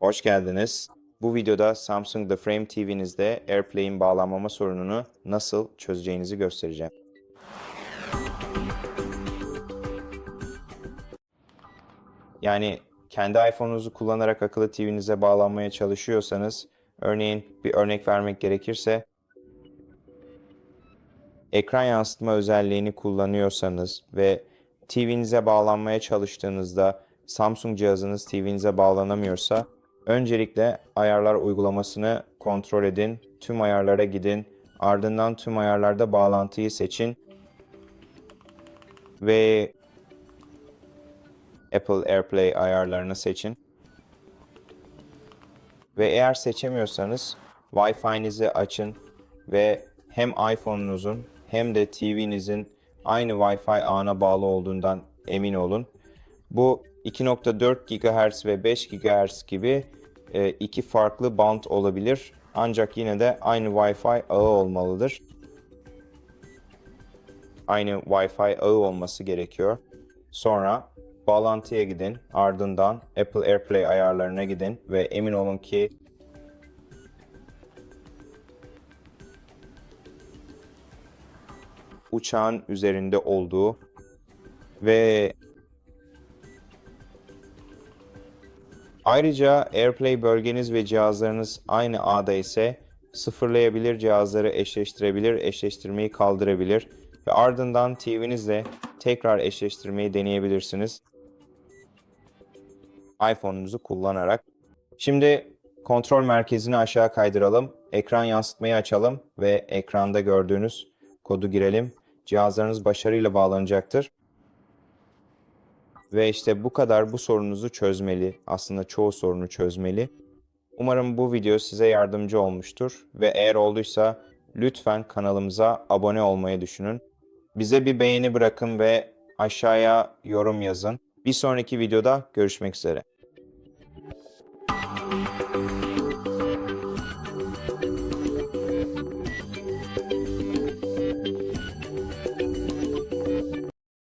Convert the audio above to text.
Hoş geldiniz. Bu videoda Samsung The Frame TV'nizde AirPlay'in bağlanmama sorununu nasıl çözeceğinizi göstereceğim. Yani kendi iPhone'unuzu kullanarak akıllı TV'nize bağlanmaya çalışıyorsanız, örneğin bir örnek vermek gerekirse, ekran yansıtma özelliğini kullanıyorsanız ve TV'nize bağlanmaya çalıştığınızda Samsung cihazınız TV'nize bağlanamıyorsa öncelikle ayarlar uygulamasını kontrol edin, tüm ayarlara gidin, ardından tüm ayarlarda bağlantıyı seçin ve Apple AirPlay ayarlarını seçin. Ve eğer seçemiyorsanız Wi-Fi'nizi açın ve hem iPhone'unuzun hem de TV'nizin aynı Wi-Fi ağına bağlı olduğundan emin olun. Bu 2.4 GHz ve 5 GHz gibi e, iki farklı band olabilir. Ancak yine de aynı Wi-Fi ağı olmalıdır. Aynı Wi-Fi ağı olması gerekiyor. Sonra bağlantıya gidin. Ardından Apple AirPlay ayarlarına gidin ve emin olun ki uçağın üzerinde olduğu ve ayrıca AirPlay bölgeniz ve cihazlarınız aynı ağda ise sıfırlayabilir cihazları eşleştirebilir, eşleştirmeyi kaldırabilir ve ardından TV'nizle tekrar eşleştirmeyi deneyebilirsiniz iPhone'unuzu kullanarak. Şimdi kontrol merkezini aşağı kaydıralım. Ekran yansıtmayı açalım ve ekranda gördüğünüz kodu girelim. Cihazlarınız başarıyla bağlanacaktır. Ve işte bu kadar bu sorununuzu çözmeli. Aslında çoğu sorunu çözmeli. Umarım bu video size yardımcı olmuştur ve eğer olduysa lütfen kanalımıza abone olmayı düşünün. Bize bir beğeni bırakın ve aşağıya yorum yazın. Bir sonraki videoda görüşmek üzere.